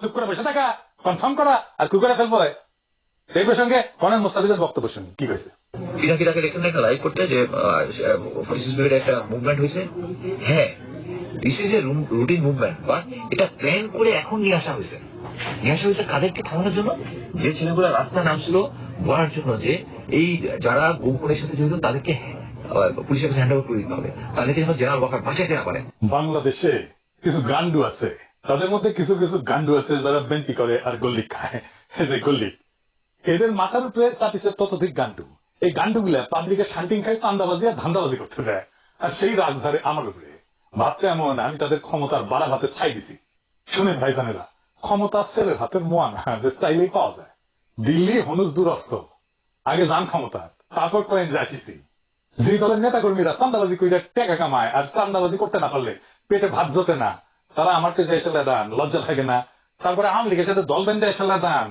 চুপ করে বসে থাকা কনফার্ম করা আর কি করে ফেলব। এই প্রসঙ্গে কর্নেল মোস্তাফিজের বক্তব্য শুনি কি কইছে? পিনাকি তাকে দেখছেন একটা লাইভ করতে যে একটা মুভমেন্ট হয়েছে হ্যাঁ this is a routine movement বা এটা প্ল্যান করে এখন নিয়ে আসা হয়েছে নিয়ে আসা হয়েছে কাদেরকে থামানোর জন্য? যে ছেলেগুলো রাস্তা নামছিল বলার জন্য যে এই যারা গোপনের সাথে জড়িত তাদেরকে পুলিশের কাছে হ্যান্ড ওভার করে দিতে হবে। তাদেরকে যেন জেনারেল ওয়াকার বাঁচাইতে না পারে। বাংলাদেশে কিছু গান্ডু আছে তাদের মধ্যে কিছু কিছু গান্ডু আছে যারা বেন্টি করে আর গল্লি খায়। গল্লি। এদের মাথার উপরে চাপিছে ততোধিক গান্ডু এই গান্ডু গুলা পাবলিকে শান্তিং খায়, চান্দাবাজি আর ধান্দাবাজি করতে দেয়। আর সেই রাগ ধরে আমার উপরে। ভাবতে এমন, আমি তাদের ক্ষমতার বাড়া হাতে ছাই দিছি। শুনেন ভাইজানেরা ক্ষমতা ছেলের হাতের মোয়া না যে চাইলেই পাওয়া যায়। দিল্লি হনুজ দুরস্ত। আগে যান ক্ষমতা, তারপর কয়েন যে আসিছি। যে দলের নেতা কর্মীরা চান্দাবাজি করে টাকা কামায় আর চান্দাবাজি করতে না পারলে পেটে ভাত জোটে না। তারা আমার কাছে এসে দান লজ্জা থাকে না। তারপরে আওয়ামী লীগের সাথে দল বেঁধে এসে দান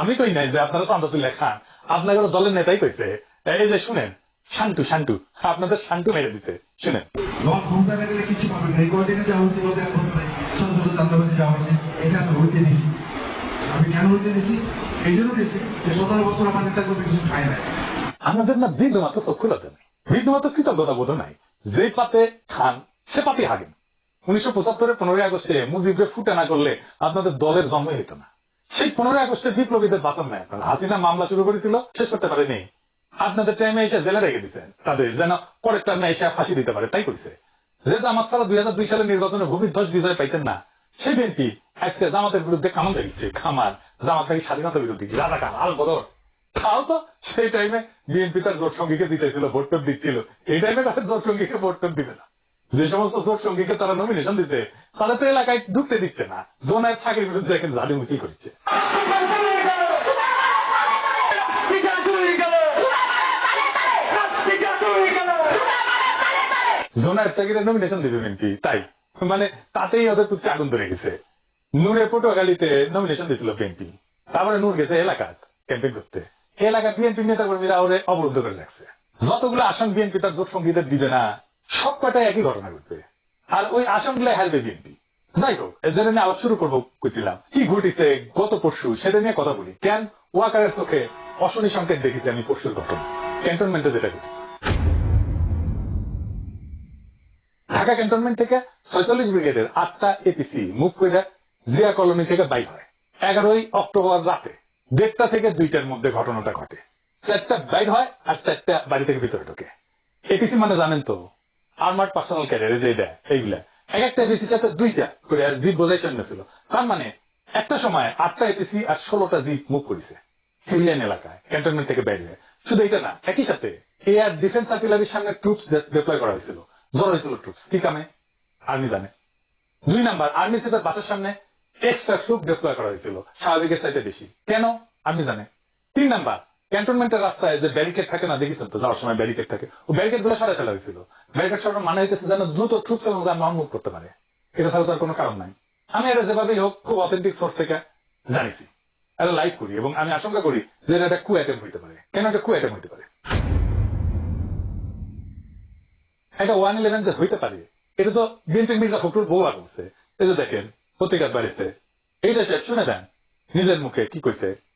আমি কই নাই যে আপনারা চান্দা তুলে খান। আপনাদের দলের নেতাই কইছে। এই যে শুনেন শান্টু শান্টু আপনাদের শান্টু মেরে দিছে। শুনেন। দল ক্ষমতা গেলে কিছু পাবেন না। এই কদিনে যা হয়েছে ওদের এখন ছোট ছোট চান্দাবাজি যা হয়েছে এটা আমি হইতে দিছি। আমি কেন হইতে দিছি? এই জন্য দিছি যে সতেরো বছর আমার নেতা করতে কিছু খায় না আমাদের না বিন্দু মাত্র চক্ষু লজ্জা নেই। বিন্দু মাত্র কৃতজ্ঞতা বোধ নাই। যে পাতে খান সে পাতে হাগেন। উনিশশো পঁচাত্তরের পনেরোই আগস্টে মুজিবরে ফুটে না করলে আপনাদের দলের জন্মই হতো না। সেই পনেরোই আগস্টে বিপ্লবীদের বাঁচান নাই আপনারা। হাসিনা মামলা শুরু করেছিল, শেষ করতে পারেনি। আপনাদের টাইমে এসে জেলে রেখে দিচ্ছেন তাদের যেন পরের টাইমে এসে ফাঁসি দিতে পারে, তাই করেছে। যে জামাত ছাড়া দুই হাজার দুই সালের নির্বাচনে ভূমিধ্বস বিজয় পাইতেন না। সেই বিএনপি আজকে জামাতের বিরুদ্ধে কামান দিচ্ছে। খামার জামাত নাকি স্বাধীনতা বিরোধী, রাজাকার, আল বদর। তাও তো সেই টাইমে বিএনপি তার জোট সঙ্গীকে জিতেছিল, ভোট দিচ্ছিল। এই টাইমে তাদের জোট সঙ্গীকে ভোট দিবে না। যে সমস্ত জোট সঙ্গীকে তারা নমিনেশন দিচ্ছে তাদের তো এলাকায় ঢুকতে দিচ্ছে না। জোনের চাকরির বিরুদ্ধে এখন ঝাড়ু মিছিল করছে। জোনার চাকরির নমিনেশন দিবে বিএনপি তাই। মানে তাতেই ওদের প্রতি আগুন ধরে গেছে নূরে পটুয়াখালীতে নমিনেশন দিয়েছিল বিএনপি তারপরে নূর গেছে এলাকা ক্যাম্পেইন করতে। এলাকার বিএনপি নেতা কর্মীরা ওরে অবরুদ্ধ করে রাখছে। যতগুলো আসন বিএনপি তার জোট সঙ্গীদের দিবে না। সব কটাই একই ঘটনা ঘটবে। আর ওই আসনগুলো হারবে বিএনপি। যাই হোক এদের নিয়ে আবার শুরু করব কইছিলাম। কি ঘটিছে গত পরশু, সেটা নিয়ে কথা বলি। কেন ওয়াকারের চোখে অশনি সংকেত দেখেছি আমি পরশুর ঘটনা? ক্যান্টনমেন্টে যেটা ঘটেছে। ঢাকা ক্যান্টনমেন্ট থেকে ছয়চল্লিশ ব্রিগেডের আটটা এপিসি মুভ করে জিয়া কলোনি থেকে বাইর হয়। এগারোই অক্টোবর রাতে দেড়টা থেকে দুইটার মধ্যে ঘটনাটা ঘটে। চারটা বাইর হয় আর চারটা বাড়ি থেকে ভিতরে ঢোকে। এপিসি মানে জানেন তো আর্মার্ড পার্সোনাল ক্যারিয়ার যে দেয় এইগুলা? এক একটা এপিসির সাথে দুইটা করে জিপ বোঝাই সামনে ছিল তার মানে একটা সময় আটটা এপিসি আর ষোলোটা জিপ মুভ করেছে সিভিলিয়ান এলাকায়, ক্যান্টনমেন্ট থেকে বাইরে। শুধু এটা না, একই সাথে এয়ার ডিফেন্স আর্টিলারির সামনে ট্রুপস ডিপ্লয় করা হয়েছিল। জড়ো হয়েছিল ট্রুপস কি কামে? আর্মি জানে। দুই নাম্বার আর্মি সেটার বাসের সামনে এক্সট্রা ট্রুপ ডিপ্লয় করা হয়েছিল, স্বাভাবিকের চাইতে বেশি। কেন? আর্মি জানে। তিন নাম্বার ক্যান্টনমেন্টের রাস্তায় যে ব্যারিকেড থাকে না, দেখেছেন তো? যাওয়ার সময় ব্যারিকেড থাকে। ও ব্যারিকেডগুলো সরাই ফেলা হয়েছিল। ব্যারিকেড সরানোর মানে হইতেছে যেন দ্রুত ট্রুপস এবং যানবাহন মুভ করতে পারে। এটা ছাড়া তার কোনো কারণ নাই। আমি এটা যেভাবেই হোক, খুব অথেন্টিক সোর্স থেকে জানিছি। এটা লাইভ করি এবং আমি আশঙ্কা করি যে এটা একটা কু অ্যাটেম্প হইতে পারে। কেন একটা কু অ্যাটেম্প হইতে পারে? এটা ওয়ান ইলেভেন যে হইতে পারে, এটা তো বিএনপি মির্জা ফখরুল বউ বলছে। এই যে দেখেন পত্রিকার বাড়িছে এইটা সে শুনে দেন। নিজের মুখে কি কইছে?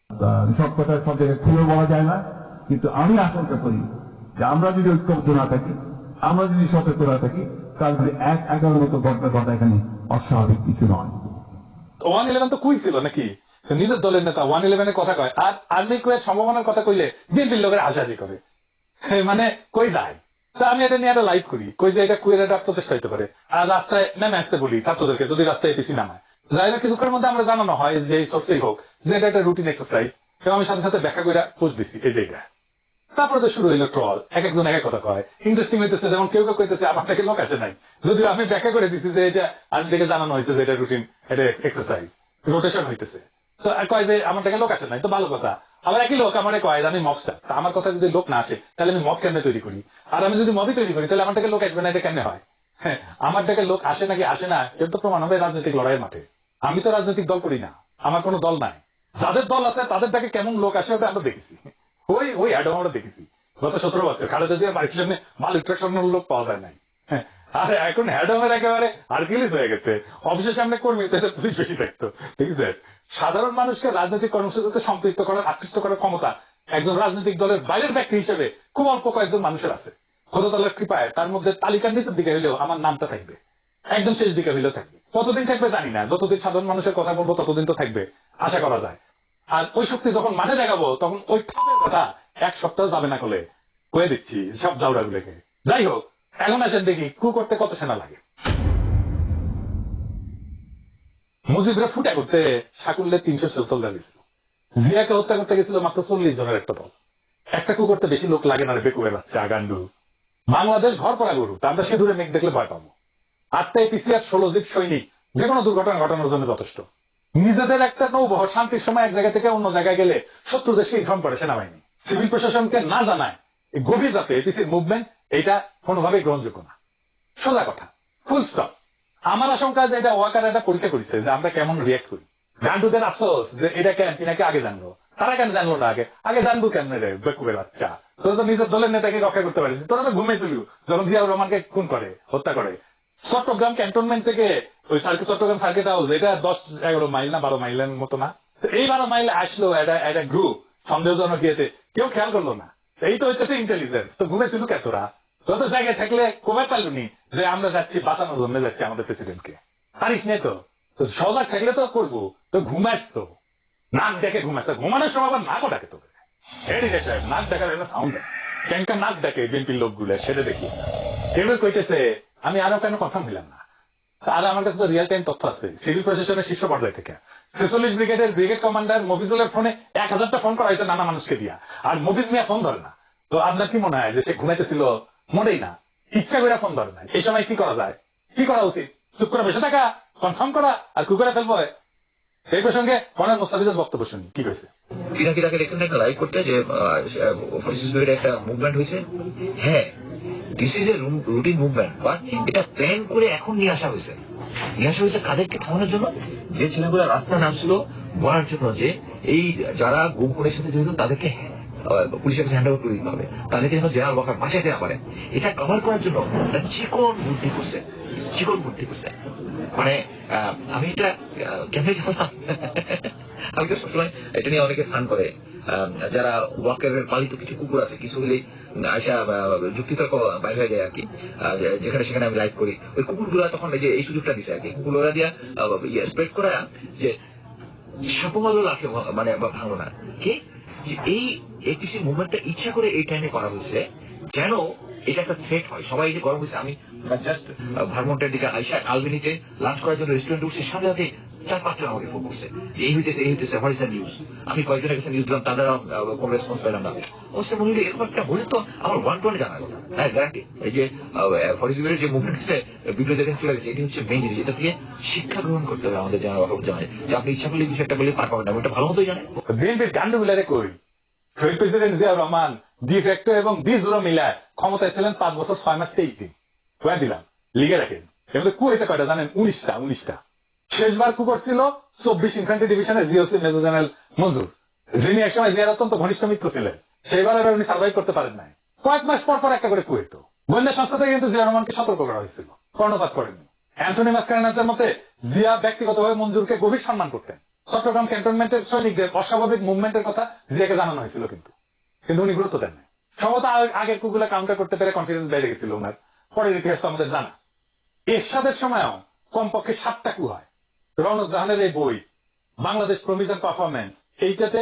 সব কথা সব জায়গায় খুলে বলা যায় না, কিন্তু আমি আশঙ্কা করি যে আমরা যদি ঐক্যবদ্ধ না থাকি, আমরা যদি সতর্ক না থাকি, তাহলে এক এগারো মতো ঘটনা ঘটা এখানে অস্বাভাবিক কিছু নয়। ওয়ান ইলেভেন তো কুই ছিল নাকি? নিজের দলের নেতা ওয়ান ইলেভেনের কথা কয়, আর আর্মি কুয়ের সম্ভাবনার কথা কইলে বিএনপির লোকের হাসাহাসি করে। মানে কই যায়? তা আমি এটা নিয়ে একটা লাইভ করি, কই যে এটা কুয়ের একটা প্রচেষ্টা হইতে পারে। আর রাস্তায় নেমে আসতে বলি ছাত্রদেরকে, যদি রাস্তায় এপিসি নামায়। যাই না, কিছুক্ষণের মধ্যে আমরা জানানো হয় যে এই সোর্সেই হোক, যে এটা একটা রুটিন এক্সারসাইজ এবং আমি সাথে সাথে ব্যাখ্যা করে পোস্ট দিছি এই যে তারপরে তো শুরু হইল ট্রল এক একজন এক কথা কয়। ইন্টারেস্টিং হইতেছে, যেমন কেউ কেউ কইতেছে, আমার থেকে লোক আসে নাই। যদিও আমি ব্যাখ্যা করে দিছি যে এটা, আমি থেকে জানানো হয়েছে যে এটা রুটিন এটা এক্সারসাইজ রোটেশন হইতেছে। তো কয় যে আমার থেকে লোক আসে নাই, তো ভালো কথা। আবার একই লোক আমার কয় আমি মবস্টার তা আমার কথা যদি লোক না আসে, তাহলে আমি মব কেমনে তৈরি করি? আর আমি যদি মবই তৈরি করি, তাহলে আমার থেকে লোক আসবে না, এটা কেমনে হয়? হ্যাঁ আমার থেকে লোক আসে নাকি আসে না, সেটা তো প্রমাণ হবে রাজনৈতিক লড়াইয়ের মাঠে। আমি তো রাজনৈতিক দল করি না। আমার কোনো দল নাই। যাদের দল আছে, তাদের থেকে কেমন লোক আসে ওটা আমরা দেখেছি। ওই ওই অ্যাডম আমরা দেখেছি। গত সতেরো বছর খালেদা দিয়ে বাড়ির সামনে মাল ইন্ট্রাকশনের লোক পাওয়া যায় নাই। হ্যাঁ আর এখন হ্যাডমের একেবারে আর্কিলিস হয়ে গেছে। অফিসের সামনে কর্মী চাইতে পুলিশ বেশি থাকতো ঠিক আছে? সাধারণ মানুষকে রাজনৈতিক কর্মসূচিতে সম্পৃক্ত করার, আকৃষ্ট করার ক্ষমতা একজন রাজনৈতিক দলের বাইরের ব্যক্তি হিসেবে খুব অল্প কয়েকজন মানুষের আছে। খোদাতলার কৃপায় তার মধ্যে তালিকার নিচের দিকে হইলেও আমার নামটা থাকবে। একদম শেষ দিকে হইলেও থাকবে। কতদিন থাকবে জানি না। যতদিন সাধারণ মানুষের কথা বলব, ততদিন তো থাকবে। আশা করা যায়। আর ওই শক্তি যখন মাঠে দেখাবো, তখন ওই কথা এক সপ্তাহ যাবে না কলে। কয়ে দিচ্ছি সব জাউরা গুলোকে যাই হোক, এখন আসেন দেখি, কু করতে কত সেনা লাগে। মুজিবরা ফুটা করতে সাকুল্লে তিনশো সোলজার গেছিল। জিয়াকে হত্যা করতে গেছিল মাত্র চল্লিশ জনের একটা দল। একটা কু করতে বেশি লোক লাগে না রে বেকুয়ে বাচ্চা আগান্ডু বাংলাদেশ ঘর পড়া গরু, তা আমরা সিঁদুরে মেঘ দেখলে ভয় পাবো। আটটা এপিসি আর ষোলো জিপ সৈনিক। যে কোনো দুর্ঘটনা ঘটানোর জন্য যথেষ্ট। নিজেদের একটা নৌবহর শান্তির সময় এক জায়গা থেকে অন্য জায়গায় গেলে শত্রু দেশকে ইনফর্ম করে সেনাবাহিনী সিভিল প্রশাসনকে না জানায় গভীর রাতে এপিসির মুভমেন্ট এটা কোনোভাবেই গ্রহণযোগ্য না। সোজা কথা ফুল স্টপ আমার আশঙ্কা যে এটা ওয়াকার একটা পরীক্ষা করেছে যে আমরা কেমন রিয়াক্ট করি। গান্ডুদের আফসোস যে এটা কেন কিনাকে আগে জানলো তারা কেন জানলো না আগে? আগে জানব কেন রে, বেকুবের বাচ্চা? তোরা তো নিজের দলের নেতাকে রক্ষা করতে পারিস। তোরা তো ঘুমিয়েছিল যখন জিয়াউর রহমানকে খুন করে, হত্যা করে চট্টগ্রাম ক্যান্টনমেন্ট থেকে ওই সার্কিট চট্টগ্রাম সার্কিট হাউস এটা দশ এগারো মাইল না, বারো মাইলের মতো না। এই বারো মাইল আসলো একটা গ্রুপ সন্দেহজনক ইয়েতে। কেউ খেয়াল করল না। এই তো হইতেছে ইন্টেলিজেন্স তো ঘুমেছিল কে তোরা? তোরা জায়গায় থাকলে কবে পারলনি? যে আমরা যাচ্ছি, বাঁচানোর জন্য যাচ্ছি আমাদের প্রেসিডেন্টকে পারিস নে তো। সজাগ থাকলে তো করব। তো ঘুমাস তো। নাক ডেকে ঘুমাস। ঘুমানোর সময় আবার নাকও ডাকে তোকে। এদিকে সাহেব, নাক ডাকার সাউন্ড ক্যাঙ্কা নাক ডাকে বিএনপির লোকগুলো, সেটা দেখি। এবার কইতেছে আমি আরও কেন কথা মিলাম না। আর আমার কাছে তো রিয়েল টাইম তথ্য আছে। সিভিল প্রশাসনের শীর্ষ পর্যায় থেকে। ছেচল্লিশ ব্রিগেডের ব্রিগেড কমান্ডার মফিজুলের ফোনে এক হাজারটা ফোন করা হয়েছে নানা মানুষকে দিয়া। আর মফিজ মিয়া ফোন ধরে না। তো আপনার কি মনে হয় যে সে ঘুমাইতেছিল? মনেই না। ইচ্ছা করে ফোন ধরে না এই সময় কি করা যায়? কি করা উচিত? চুপ করে বসে থাকা কনফার্ম করা আর কি করে ফেলব? এই প্রসঙ্গে কর্নেল মোস্তাফিজের বক্তব্য শুনি। কি কইছে? কিনা কিনাকে দেখছেন একটা লাইক করতে যে একটা মুভমেন্ট হয়েছে হ্যাঁ this is a routine movement but এটা প্ল্যান করে এখন নিয়ে আসা হয়েছে। নিয়ে আসা হয়েছে কাদেরকে থামানোর জন্য? যে ছেলেগুলো রাস্তা নামছিল, বলার জন্য যে এই যারা গুম খুনের সাথে জড়িত, তাদেরকে পুলিশের কাছে হ্যান্ড ওভার করে দিতে হবে। তাদেরকে যেন জেনারেল ওয়াকার বাঁচাইতে না পারে। এটা কভার করার জন্য চিকন বুদ্ধি করছে। চিকন বুদ্ধি করছে। মানে আমি এটা কেমনে জানলাম আমি তো সবসময় এটা নিয়ে অনেকে ফান করে। যারা ওয়াকারের পালিত কিছু কুকুর আছে, কিছু হলে আয়সা যুক্তিতর্ক বাইরে হয়ে যায় আর কি। যেখানে সেখানে আমি লাইভ করি। ওই কুকুরগুলা তখন এই যে, এই সুযোগটা দিছে আর কি। কুকুরগুলা দিয়া স্প্রেড করা যে সাপমালো লাঠি মানে ভাঙলো না। কি? এই এপিসি মুভমেন্টটা ইচ্ছা করে এই টাইমে করা হয়েছে, যেন এটা একটা থ্রেট হয়। সবাই যে গরম হয়েছে, আমি জাস্ট ভারমন্টের দিকে আইসা আলবিনিতে লাঞ্চ করার জন্য রেস্টুরেন্ট উঠছে, সাথে সাথে এবং মিলায় ক্ষমতায় ছিলেন পাঁচ বছর ছয় মাস, তেইশ দিন। দিলাম? লিগে রাখেন। এবার কু হইতে কয়টা জানেন? উনিশটা উনিশটা। শেষবার কু করছিল চব্বিশ ইনফ্যান্ট্রি ডিভিশনের জিওসি মেজর জেনারেল মঞ্জুর, যিনি একসময় জিয়ার অত্যন্ত ঘনিষ্ঠ মিত্র ছিলেন। সেইবার এবার উনি সার্ভাইভ করতে পারেন নাই। কয়েক মাস পর পর একটা করে কু হইতো গোয়েন্দা সংস্থা থেকে কিন্তু জিয়া রহমানকে সতর্ক করা হয়েছিল। কর্ণপাত করেননি। অ্যান্থনি মাস্কারেনাজের মতে, জিয়া ব্যক্তিগতভাবে মঞ্জুরকে গভীর সম্মান করতেন। চট্টগ্রাম ক্যান্টনমেন্টের সৈনিকদের অস্বাভাবিক মুভমেন্টের কথা জিয়াকে জানানো হয়েছিল কিন্তু। কিন্তু উনি গুরুত্ব দেন সম্ভবত আগে- আগের কুগুলা কাউন্টার করতে পেরে কনফিডেন্স বেড়ে গেছিল ওনার পরের ইতিহাস আমাদের জানা। এর এরশাদের সময়ও কমপক্ষে সাতটা কু হয়। রনক গানের এই বই বাংলাদেশ প্রমিজ পারফরমেন্স এইটাতে